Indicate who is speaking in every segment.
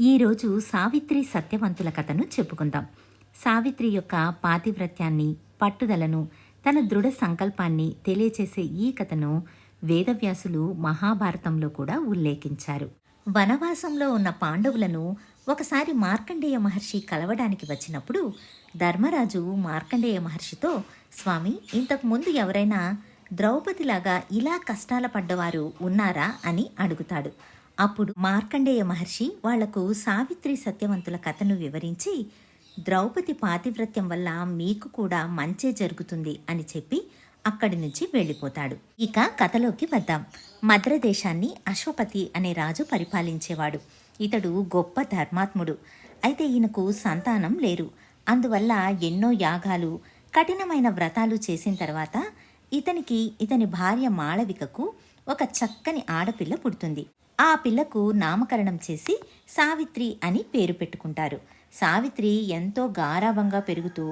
Speaker 1: ఈరోజు సావిత్రి సత్యవంతుల కథను చెప్పుకుందాం. సావిత్రి యొక్క పాతివ్రత్యాన్ని పట్టుదలను తన దృఢ సంకల్పాన్ని తెలియచేసే ఈ కథను వేదవ్యాసులు మహాభారతంలో కూడా ఉల్లేఖించారు. వనవాసంలో ఉన్న పాండవులను ఒకసారి మార్కండేయ మహర్షి కలవడానికి వచ్చినప్పుడు ధర్మరాజు మార్కండేయ మహర్షితో స్వామి ఇంతకు ముందు ఎవరైనా ద్రౌపదిలాగా ఇలా కష్టాల పడ్డవారు ఉన్నారా? అని అడుగుతాడు. అప్పుడు మార్కండేయ మహర్షి వాళ్ళకు సావిత్రి సత్యవంతుల కథను వివరించి ద్రౌపది పాతివ్రత్యం వల్ల మీకు కూడా మంచే జరుగుతుంది అని చెప్పి అక్కడి నుంచి వెళ్ళిపోతాడు. ఇక కథలోకి వద్దాం. మద్రదేశాన్ని అశ్వపతి అనే రాజు పరిపాలించేవాడు. ఇతడు గొప్ప ధర్మాత్ముడు. అయితే ఈయనకు సంతానం లేరు అందువల్ల ఎన్నో యాగాలు కఠినమైన వ్రతాలు చేసిన తర్వాత ఇతనికి ఇతని భార్య మాళవికకు ఒక చక్కని ఆడపిల్ల పుడుతుంది. ఆ పిల్లకు నామకరణం చేసి సావిత్రి అని పేరు పెట్టుకుంటారు. సావిత్రి ఎంతో గారాభంగా పెరుగుతూ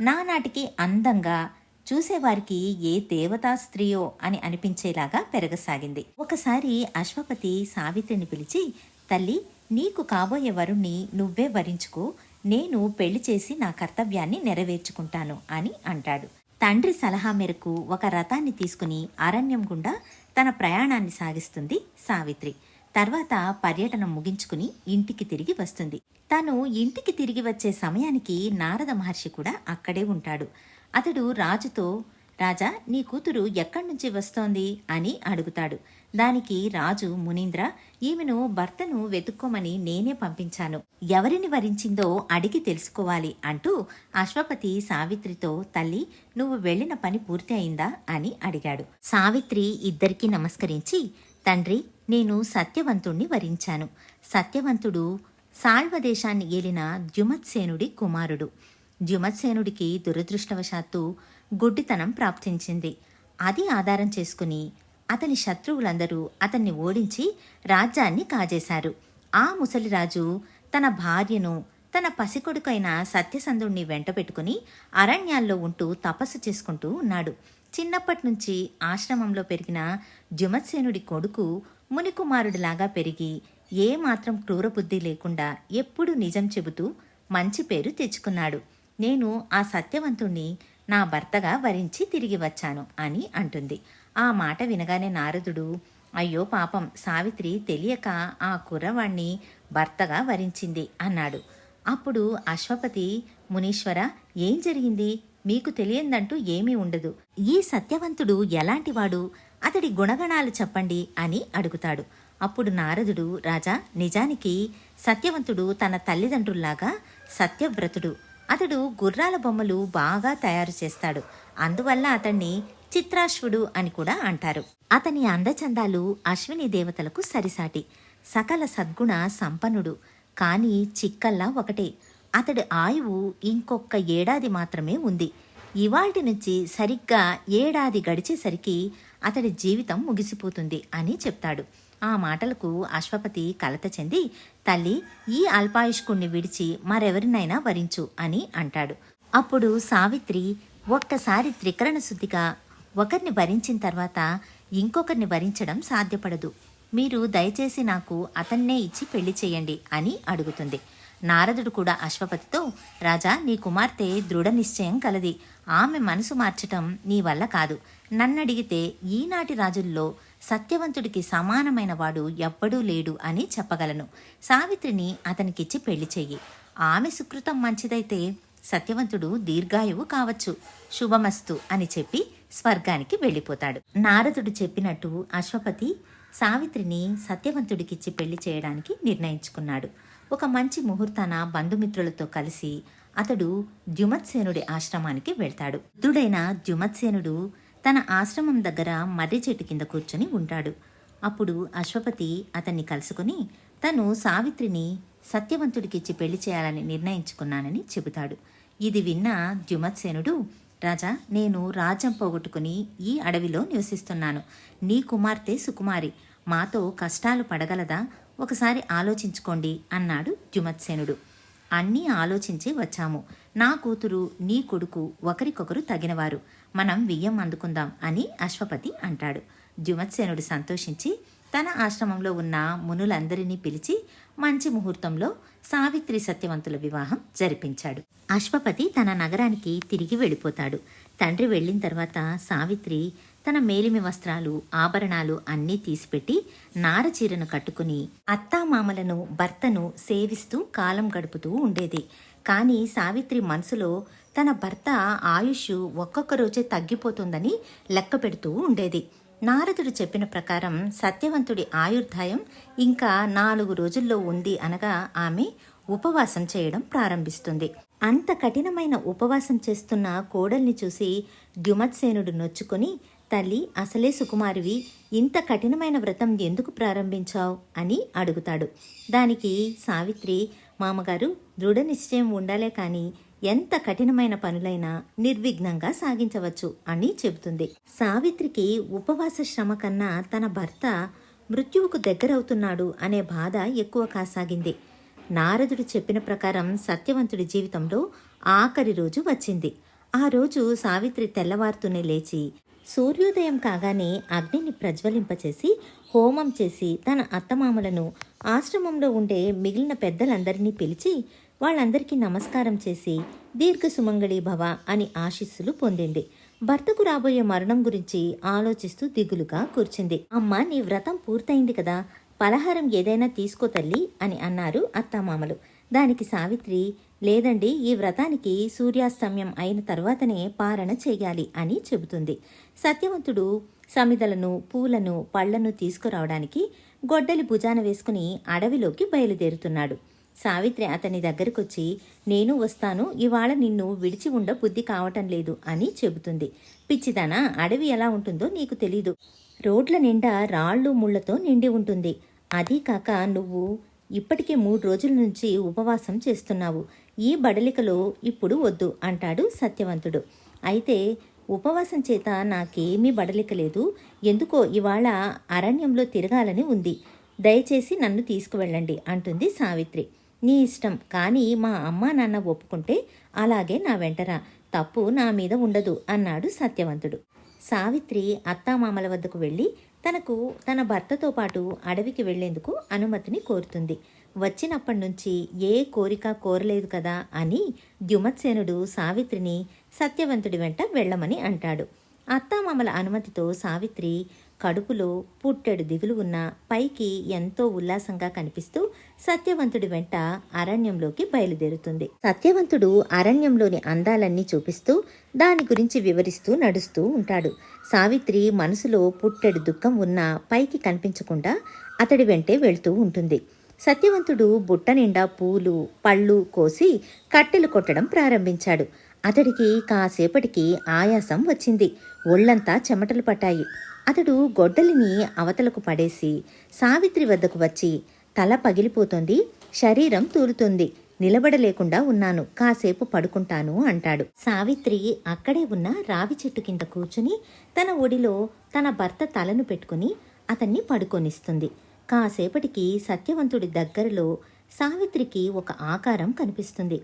Speaker 1: నానాటికి అందంగా చూసేవారికి ఏ దేవతా స్త్రీయో అని అనిపించేలాగా పెరగసాగింది. ఒకసారి అశ్వపతి సావిత్రిని పిలిచి తల్లి నీకు కాబోయే వరుణ్ణి నువ్వే వరించుకో నేను పెళ్ళి చేసి నా కర్తవ్యాన్ని నెరవేర్చుకుంటాను అని అంటాడు. తండ్రి సలహా మేరకు ఒక రథాన్ని తీసుకుని అరణ్యం గుండా తన ప్రయాణాన్ని సాగిస్తుంది సావిత్రి. తర్వాత పర్యటన ముగించుకుని ఇంటికి తిరిగి వస్తుంది. తను ఇంటికి తిరిగి వచ్చే సమయానికి నారద మహర్షి కూడా అక్కడే ఉంటాడు. అతడు రాజుతో రాజా నీ కూతురు ఎక్కడి నుంచి వస్తోంది? అని అడుగుతాడు. దానికి రాజు మునీంద్ర ఈమెను భర్తను వెతుక్కోమని నేనే పంపించాను. ఎవరిని వరించిందో అడిగి తెలుసుకోవాలి అంటూ అశ్వపతి సావిత్రితో తల్లి నువ్వు వెళ్ళిన పని పూర్తి అయిందా? అని అడిగాడు. సావిత్రి ఇద్దరికీ నమస్కరించి తండ్రి నేను సత్యవంతుణ్ణి వరించాను. సత్యవంతుడు సాల్వదేశాన్ని ఏలిన ద్యుమత్సేనుడి కుమారుడు. ద్యుమత్సేనుడికి దురదృష్టవశాత్తు గుడ్డితనం ప్రాప్తించింది. అది ఆధారం చేసుకుని అతని శత్రువులందరూ అతన్ని ఓడించి రాజ్యాన్ని కాజేశారు. ఆ ముసలిరాజు తన భార్యను తన పసికొడుకైన సత్యసంధుణ్ణి వెంటబెట్టుకుని అరణ్యాల్లో ఉంటూ తపస్సు చేసుకుంటూ ఉన్నాడు. చిన్నప్పటి నుంచి ఆశ్రమంలో పెరిగిన జుమత్సేనుడి కొడుకు మునికుమారుడిలాగా పెరిగి ఏ మాత్రం క్రూరబుద్ధి లేకుండా ఎప్పుడూ నిజం చెబుతూ మంచి పేరు తెచ్చుకున్నాడు. నేను ఆ సత్యవంతుణ్ణి నా భర్తగా వరించి తిరిగి వచ్చాను అని అంటుంది. ఆ మాట వినగానే నారదుడు అయ్యో పాపం సావిత్రి తెలియక ఆ కుర్రవాణ్ణి భర్తగా వరించింది అన్నాడు. అప్పుడు అశ్వపతి మునీశ్వర ఏం జరిగింది? మీకు తెలియందంటూ ఏమీ ఉండదు. ఈ సత్యవంతుడు ఎలాంటివాడు? అతడి గుణగణాలు చెప్పండి అని అడుగుతాడు. అప్పుడు నారదుడు రాజా నిజానికి సత్యవంతుడు తన తల్లిదండ్రుల్లాగా సత్యవ్రతుడు. అతడు గుర్రాల బొమ్మలు బాగా తయారు చేస్తాడు. అందువల్ల అతన్ని చిత్రాశ్వుడు అని కూడా అంటారు. అతని అందచందాలు అశ్విని దేవతలకు సరిసాటి. సకల సద్గుణ సంపన్నుడు. కానీ చిక్కల్లా ఒకటే. అతడి ఆయువు ఇంకొక ఏడాది మాత్రమే ఉంది. ఇవాల్టి నుంచి సరిగ్గా ఏడాది గడిచేసరికి అతడి జీవితం ముగిసిపోతుంది అని చెప్తాడు. ఆ మాటలకు అశ్వపతి కలత చెంది తల్లి ఈ అల్పాయుష్కుణ్ణి విడిచి మరెవరినైనా వరించు అని అంటాడు. అప్పుడు సావిత్రి ఒక్కసారి త్రికరణ శుద్ధిగా ఒకరిని భరించిన తర్వాత ఇంకొకరిని భరించడం సాధ్యపడదు. మీరు దయచేసి నాకు అతన్నే ఇచ్చి పెళ్ళి చేయండి అని అడుగుతుంది. నారదుడు కూడా అశ్వపతితో రాజా నీ కుమార్తె దృఢ నిశ్చయం కలది. ఆమె మనసు మార్చటం నీ వల్ల కాదు. నన్నడిగితే ఈనాటి రాజుల్లో సత్యవంతుడికి సమానమైన వాడు ఎవ్వడూ లేడు అని చెప్పగలను. సావిత్రిని అతనికిచ్చి పెళ్ళి చెయ్యి. ఆమె సుకృతం మంచిదైతే సత్యవంతుడు దీర్ఘాయువు కావచ్చు. శుభమస్తు అని చెప్పి స్వర్గానికి వెళ్ళిపోతాడు. నారదుడు చెప్పినట్టు అశ్వపతి సావిత్రిని సత్యవంతుడికిచ్చి పెళ్ళి చేయడానికి నిర్ణయించుకున్నాడు. ఒక మంచి ముహూర్తాన బంధుమిత్రులతో కలిసి అతడు ద్యుమత్సేనుడి ఆశ్రమానికి వెళ్తాడు. వృద్ధుడైన ద్యుమత్సేనుడు తన ఆశ్రమం దగ్గర మర్రి చెట్టు కింద కూర్చొని ఉంటాడు. అప్పుడు అశ్వపతి అతన్ని కలుసుకుని తను సావిత్రిని సత్యవంతుడికిచ్చి పెళ్ళి చేయాలని నిర్ణయించుకున్నానని చెబుతాడు. ఇది విన్న ద్యుమత్సేనుడు రాజా నేను రాజ్యం పోగొట్టుకుని ఈ అడవిలో నివసిస్తున్నాను. నీ కుమార్తె సుకుమారి. మాతో కష్టాలు పడగలదా? ఒకసారి ఆలోచించుకోండి అన్నాడు ద్యుమత్సేనుడు అన్నీ ఆలోచించి వచ్చాము. నా కూతురు నీ కొడుకు ఒకరికొకరు తగినవారు. మనం వియ్యం అందుకుందాం అని అశ్వపతి అంటాడు. ద్యుమత్సేనుడు సంతోషించి తన ఆశ్రమంలో ఉన్న మునులందరినీ పిలిచి మంచి ముహూర్తంలో సావిత్రి సత్యవంతుల వివాహం జరిపించాడు. అశ్వపతి తన నగరానికి తిరిగి వెళ్ళిపోతాడు. తండ్రి వెళ్ళిన తర్వాత సావిత్రి తన మేలిమి వస్త్రాలు ఆభరణాలు అన్నీ తీసిపెట్టి నార చీరను కట్టుకుని అత్తామామలను భర్తను సేవిస్తూ కాలం గడుపుతూ ఉండేది. కానీ సావిత్రి మనసులో తన భర్త ఆయుష్ ఒక్కొక్క రోజే తగ్గిపోతుందని లెక్క పెడుతూ ఉండేది. నారదుడు చెప్పిన ప్రకారం సత్యవంతుడి ఆయుర్దాయం ఇంకా నాలుగు రోజుల్లో ఉంది అనగా ఆమె ఉపవాసం చేయడం ప్రారంభిస్తుంది. అంత కఠినమైన ఉపవాసం చేస్తున్న కోడల్ని చూసి ద్యుమత్సేనుడు నొచ్చుకొని తల్లి అసలే సుకుమారివి ఇంత కఠినమైన వ్రతం ఎందుకు ప్రారంభించావు? అని అడుగుతాడు. దానికి సావిత్రి మామగారు దృఢ నిశ్చయం ఉండాలే కానీ ఎంత కఠినమైన పనులైనా నిర్విఘ్నంగా సాగించవచ్చు అని చెబుతుంది. సావిత్రికి ఉపవాస శ్రమ కన్నా తన భర్త మృత్యువుకు దగ్గరవుతున్నాడు అనే బాధ ఎక్కువ కాసాగింది. నారదుడు చెప్పిన ప్రకారం సత్యవంతుడి జీవితంలో ఆఖరి రోజు వచ్చింది. ఆ రోజు సావిత్రి తెల్లవారుతూనే లేచి సూర్యోదయం కాగానే అగ్నిని ప్రజ్వలింపచేసి హోమం చేసి తన అత్తమామలను ఆశ్రమంలో ఉండే మిగిలిన పెద్దలందరినీ పిలిచి వాళ్ళందరికీ నమస్కారం చేసి దీర్ఘ సుమంగళి భవ అని ఆశీస్సులు పొందింది. భర్తకు రాబోయే మరణం గురించి ఆలోచిస్తూ దిగులుగా కూర్చుంది. అమ్మ నీ వ్రతం పూర్తయింది కదా పలహారం ఏదైనా తీసుకో తల్లి అని అన్నారు అత్తామామలు. దానికి సావిత్రి లేదండి ఈ వ్రతానికి సూర్యాస్తమ్యం అయిన తర్వాతనే పారణ చేయాలి అని చెబుతుంది. సత్యవంతుడు సమిదలను పూలను పళ్ళను తీసుకురావడానికి గొడ్డలి భుజాన వేసుకుని అడవిలోకి బయలుదేరుతున్నాడు. సావిత్రి అతని దగ్గరకొచ్చి నేను వస్తాను. ఇవాళ నిన్ను విడిచి ఉండ బుద్ధి కావటం లేదు అని చెబుతుంది. పిచ్చిదానా అడవి ఎలా ఉంటుందో నీకు తెలీదు. రోడ్ల నిండా రాళ్ళు ముళ్ళతో నిండి ఉంటుంది. అదీ కాక నువ్వు ఇప్పటికే మూడు రోజుల నుంచి ఉపవాసం చేస్తున్నావు. ఈ బడలికలో ఇప్పుడు వద్దు అంటాడు సత్యవంతుడు. అయితే ఉపవాసం చేత నాకేమీ బడలికలేదు. ఎందుకో ఇవాళ అరణ్యంలో తిరగాలని ఉంది. దయచేసి నన్ను తీసుకువెళ్ళండి అంటుంది సావిత్రి. నీ ఇష్టం కానీ మా అమ్మా నాన్న ఒప్పుకుంటే అలాగే నా వెంటరా. తప్పు నా మీద ఉండదు అన్నాడు సత్యవంతుడు. సావిత్రి అత్తామామల వద్దకు వెళ్ళి తనకు తన భర్తతో పాటు అడవికి వెళ్ళేందుకు అనుమతిని కోరుతుంది. వచ్చినప్పటి నుంచి ఏ కోరిక కోరలేదు కదా అని ద్యుమత్సేనుడు సావిత్రిని సత్యవంతుడి వెంట వెళ్ళమని అంటాడు. అత్తామామల అనుమతితో సావిత్రి కడుపులో పుట్టెడు దిగులు ఉన్న పైకి ఎంతో ఉల్లాసంగా కనిపిస్తూ సత్యవంతుడి వెంట అరణ్యంలోకి బయలుదేరుతుంది. సత్యవంతుడు అరణ్యంలోని అందాలన్నీ చూపిస్తూ దాని గురించి వివరిస్తూ నడుస్తూ ఉంటాడు. సావిత్రి మనసులో పుట్టెడు దుఃఖం ఉన్నా పైకి కనిపించకుండా అతడి వెంటే వెళ్తూ ఉంటుంది. సత్యవంతుడు బుట్ట నిండా పూలు పళ్ళు కోసి కట్టెలు కొట్టడం ప్రారంభించాడు. అతడికి కాసేపటికి ఆయాసం వచ్చింది. ఒళ్ళంతా చెమటలు పట్టాయి. అతడు గొడ్డలిని అవతలకు పడేసి సావిత్రి వద్దకు వచ్చి తల పగిలిపోతుంది శరీరం తూలుతుంది. నిలబడలేకుండా ఉన్నాను కాసేపు పడుకుంటాను అంటాడు. సావిత్రి అక్కడే ఉన్న రావి చెట్టు కింద కూర్చుని తన ఒడిలో తన భర్త తలను పెట్టుకుని అతన్ని పడుకొనిస్తుంది. కాసేపటికి సత్యవంతుడి దగ్గరలో సావిత్రికి ఒక ఆకారం కనిపిస్తుంది.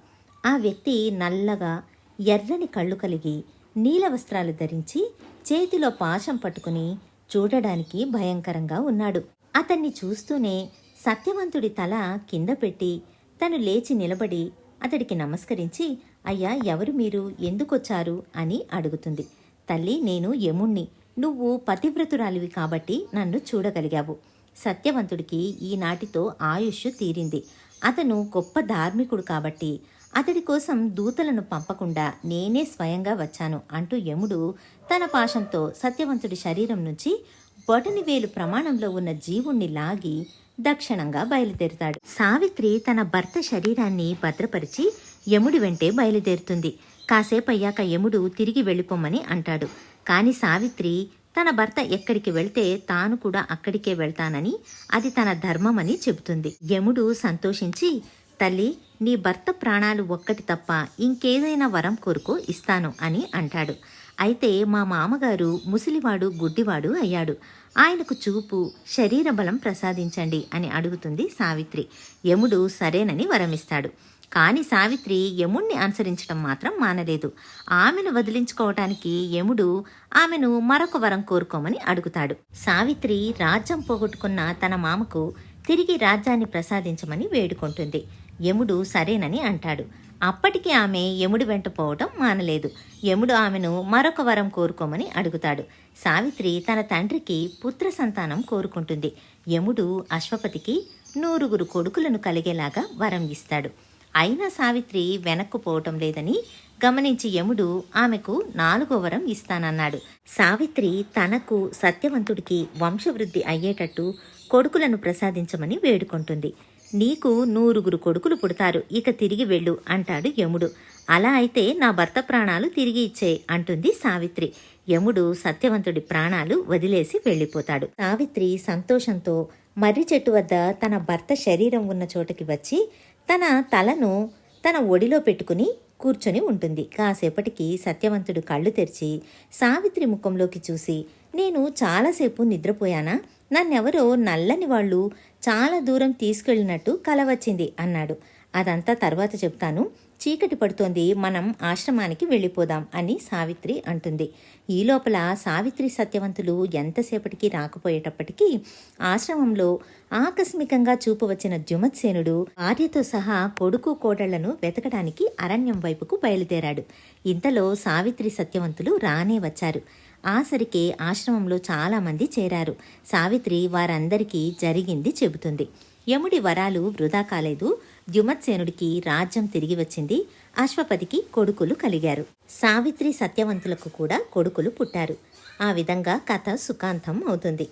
Speaker 1: ఆ వ్యక్తి నల్లగా ఎర్రని కళ్ళు కలిగి నీల వస్త్రాలు ధరించి చేతిలో పాశం పట్టుకుని చూడడానికి భయంకరంగా ఉన్నాడు. అతన్ని చూస్తూనే సత్యవంతుడి తల కింద పెట్టి తను లేచి నిలబడి అతడికి నమస్కరించి అయ్యా ఎవరు మీరు? ఎందుకొచ్చారు? అని అడుగుతుంది. తల్లి నేను యముణ్ణి. నువ్వు పతివ్రతురాలివి కాబట్టి నన్ను చూడగలిగావు. సత్యవంతుడికి ఈనాటితో ఆయుష్ తీరింది. అతను గొప్ప ధార్మికుడు కాబట్టి అతడి కోసం దూతలను పంపకుండా నేనే స్వయంగా వచ్చాను అంటూ యముడు తన పాశంతో సత్యవంతుడి శరీరం నుంచి బొటనివేలు ప్రమాణంలో ఉన్న జీవుణ్ణి లాగి దక్షిణంగా బయలుదేరుతాడు. సావిత్రి తన భర్త శరీరాన్ని భద్రపరిచి యముడి వెంటే బయలుదేరుతుంది. కాసేపయ్యాక యముడు తిరిగి వెళ్ళిపోమని అంటాడు. కాని సావిత్రి తన భర్త ఎక్కడికి వెళ్తే తాను కూడా అక్కడికే వెళ్తానని అది తన ధర్మమని చెబుతుంది. యముడు సంతోషించి తల్లి నీ భర్త ప్రాణాలు ఒక్కటి తప్ప ఇంకేదైనా వరం కోరుకో ఇస్తాను అని అంటాడు. అయితే మా మామగారు ముసలివాడు గుడ్డివాడు అయ్యాడు. ఆయనకు చూపు శరీర బలం ప్రసాదించండి అని అడుగుతుంది సావిత్రి. యముడు సరేనని వరమిస్తాడు. కాని సావిత్రి యముణ్ణి అనుసరించడం మాత్రం మానలేదు. ఆమెను వదిలించుకోవటానికి యముడు ఆమెను మరొక వరం కోరుకోమని అడుగుతాడు. సావిత్రి రాజ్యం పోగొట్టుకున్న తన మామకు తిరిగి రాజ్యాన్ని ప్రసాదించమని వేడుకుంటుంది. యముడు సరేనని అంటాడు. అప్పటికి ఆమె యముడి వెంట పోవటం మానలేదు. యముడు ఆమెను మరొక వరం కోరుకోమని అడుగుతాడు. సావిత్రి తన తండ్రికి పుత్ర సంతానం కోరుకుంటుంది. యముడు అశ్వపతికి నూరుగురు కొడుకులను కలిగేలాగా వరం ఇస్తాడు. అయినా సావిత్రి వెనక్కు పోవటం లేదని గమనించి యముడు ఆమెకు నాలుగో వరం ఇస్తానన్నాడు. సావిత్రి తనకు సత్యవంతుడికి వంశవృద్ధి అయ్యేటట్టు కొడుకులను ప్రసాదించమని వేడుకుంటుంది. నీకు నూరుగురు కొడుకులు పుడతారు ఇక తిరిగి వెళ్ళు అంటాడు యముడు. అలా అయితే నా భర్త ప్రాణాలు తిరిగి ఇచ్చే అంటుంది సావిత్రి. యముడు సత్యవంతుడి ప్రాణాలు వదిలేసి వెళ్ళిపోతాడు. సావిత్రి సంతోషంతో మర్రి చెట్టు వద్ద తన భర్త శరీరం ఉన్న చోటకి వచ్చి తన తలను తన ఒడిలో పెట్టుకుని కూర్చొని ఉంటుంది. కాసేపటికి సత్యవంతుడు కళ్ళు తెరిచి సావిత్రి ముఖంలోకి చూసి నేను చాలాసేపు నిద్రపోయానా? నన్నెవరో నల్లని వాళ్ళు చాలా దూరం తీసుకెళ్ళినట్టు కల వచ్చింది అన్నాడు. అదంతా తర్వాత చెప్తాను. చీకటి పడుతోంది. మనం ఆశ్రమానికి వెళ్ళిపోదాం అని సావిత్రి అంటుంది. ఈ లోపల సావిత్రి సత్యవంతులు ఎంతసేపటికి రాకపోయేటప్పటికీ ఆశ్రమంలో ఆకస్మికంగా చూపు వచ్చిన జుమత్సేనుడు భార్యతో సహా కొడుకు కోడళ్ళను వెతకడానికి అరణ్యం వైపుకు బయలుదేరాడు. ఇంతలో సావిత్రి సత్యవంతులు రానే వచ్చారు. ఆసరికే ఆశ్రమంలో చాలామంది చేరారు. సావిత్రి వారందరికీ జరిగింది చెబుతుంది. యముడి వరాలు వృధా కాలేదు. ద్యుమత్సేనుడికి రాజ్యం తిరిగి వచ్చింది. అశ్వపతికి కొడుకులు కలిగారు. సావిత్రి సత్యవంతులకు కూడా కొడుకులు పుట్టారు. ఆ విధంగా కథ సుఖాంతం అవుతుంది.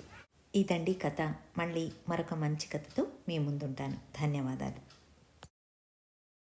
Speaker 1: ఇదండి కథ. మళ్ళీ మరొక మంచి కథతో మీ ముందుంటాను. ధన్యవాదాలు.